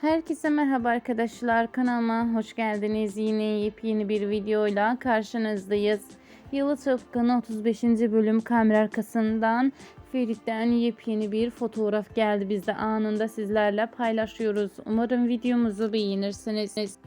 Herkese merhaba arkadaşlar kanalıma hoş geldiniz. Yine yepyeni bir videoyla karşınızdayız. Yalı Tıpkı'nın 35. bölüm kamera arkasından Ferit'ten yepyeni bir fotoğraf geldi. Biz de anında sizlerle paylaşıyoruz. Umarım videomuzu beğenirsiniz.